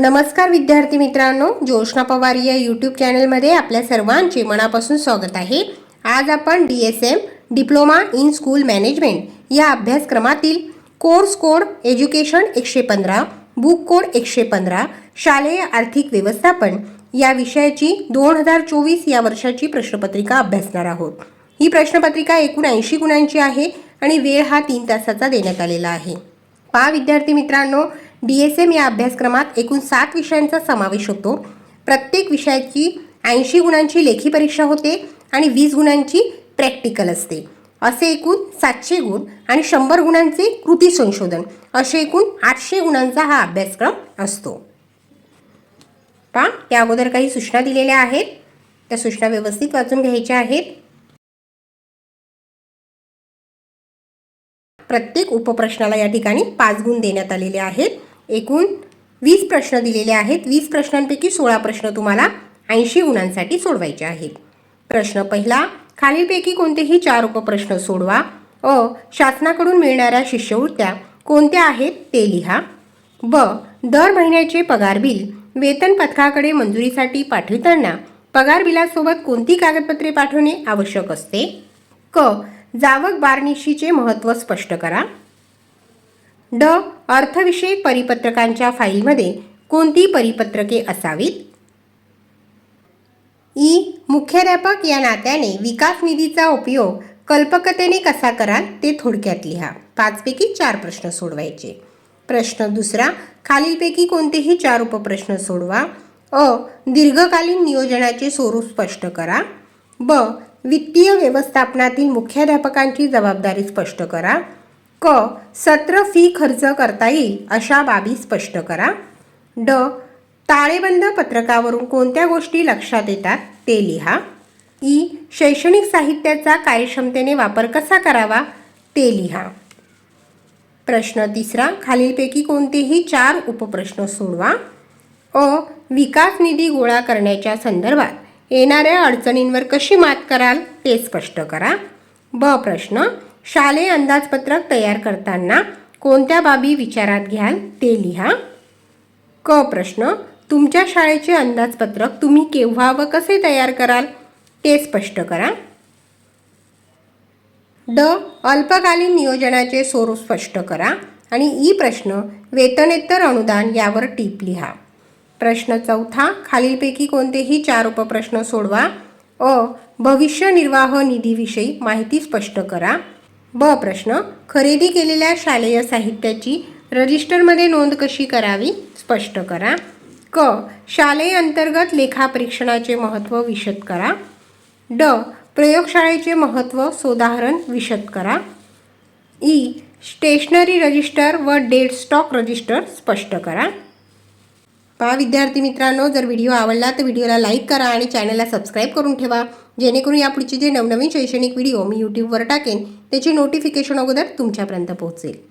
नमस्कार विद्यार्थी मित्रांनो ज्योष्णा पवार या यूट्यूब चॅनलमध्ये आपल्या सर्वांचे मनापासून स्वागत आहे. आज आपण D S M diploma in school management या अभ्यासक्रमातील कोर्स कोड एज्युकेशन एकशे पंधरा बुक कोड एकशे पंधरा शालेय आर्थिक व्यवस्थापन या विषयाची दोन हजार चोवीस या वर्षाची प्रश्नपत्रिका अभ्यासणार आहोत. ही प्रश्नपत्रिका एकूण ऐंशी गुणांची आहे आणि वेळ हा तीन तासाचा देण्यात आलेला आहे. पहा विद्यार्थी मित्रांनो डी एस एम या अभ्यासक्रमात एकूण सात विषयांचा समावेश होतो. प्रत्येक विषयाची ऐंशी गुणांची लेखी परीक्षा होते आणि वीस गुणांची प्रॅक्टिकल असते. असे एकूण सातशे गुण आणि शंभर गुणांचे कृती संशोधन असे एकूण आठशे गुणांचा हा अभ्यासक्रम असतो. पा त्या अगोदर काही सूचना दिलेल्या आहेत. त्या सूचना व्यवस्थित वाचून घ्यायच्या आहेत. प्रत्येक उपप्रश्नाला या ठिकाणी पाच गुण देण्यात आलेले आहेत. एकूण वीस प्रश्न दिलेले आहेत. वीस प्रश्नांपैकी सोळा प्रश्न तुम्हाला ऐंशी गुणांसाठी सोडवायचे आहेत. प्रश्न पहिला खालीलपैकी कोणतेही चार उपप्रश्न सोडवा. अ शासनाकडून मिळणाऱ्या शिष्यवृत्त्या कोणत्या आहेत ते लिहा. ब दर महिन्याचे पगार बिल वेतन पथकाकडे मंजुरीसाठी पाठविताना पगार बिलासोबत कोणती कागदपत्रे पाठवणे आवश्यक असते? क जावक बारनिशीचे महत्त्व स्पष्ट करा. ड. अर्थविषयक परिपत्रकांच्या फाईलमध्ये कोणती परिपत्रके असावीत? ई. मुख्याध्यापक या नात्याने विकास निधीचा उपयोग कल्पकतेने कसा कराल ते थोडक्यात लिहा. पाचपैकी चार प्रश्न सोडवायचे. प्रश्न दुसरा खालीलपैकी कोणतेही चार उपप्रश्न सोडवा. अ. दीर्घकालीन नियोजनाचे स्वरूप स्पष्ट करा. ब. वित्तीय व्यवस्थापनातील मुख्याध्यापकांची जबाबदारी स्पष्ट करा. क सत्र फी खर्च करता येईल अशा बाबी स्पष्ट करा. ड ताळेबंद पत्रकावरून कोणत्या गोष्टी लक्षात येतात ते लिहा. ई शैक्षणिक साहित्याचा कार्यक्षमतेने वापर कसा करावा ते लिहा. प्रश्न तिसरा खालीलपैकी कोणतेही चार उपप्रश्न सोडवा. अ विकास निधी गोळा करण्याच्या संदर्भात येणाऱ्या अडचणींवर कशी मात कराल ते स्पष्ट करा. ब प्रश्न शालेय अंदाजपत्रक तयार करताना कोणत्या बाबी विचारात घ्याल ते लिहा. क प्रश्न तुमच्या शाळेचे अंदाजपत्रक तुम्ही केव्हा व कसे तयार कराल ते स्पष्ट करा. ड अल्पकालीन नियोजनाचे स्वरूप स्पष्ट करा आणि ई प्रश्न वेतनेतर अनुदान यावर टीप लिहा. प्रश्न चौथा खालीलपैकी कोणतेही चार उपप्रश्न सोडवा. अ भविष्य निर्वाह निधीविषयी माहिती स्पष्ट करा. ब प्रश्न खरेदी केलेल्या शालेय साहित्याची रजिस्टरमध्ये नोंद कशी करावी? स्पष्ट करा. क शालेय अंतर्गत लेखापरीक्षणाचे महत्त्व विशद करा. ड प्रयोगशाळेचे महत्त्व सोदाहरण विशद करा. ई स्टेशनरी रजिस्टर व डेट स्टॉक रजिस्टर स्पष्ट करा. पहा विद्यार्थी मित्रांनो जर व्हिडिओ आवडला तर व्हिडिओला लाईक करा आणि चॅनलला सबस्क्राईब करून ठेवा. जेणेकरून यापुढचे जे नवनवीन शैक्षणिक व्हिडिओ मी यूट्यूबवर टाकेन त्याची नोटिफिकेशन अगोदर तुमच्यापर्यंत पोहोचेल.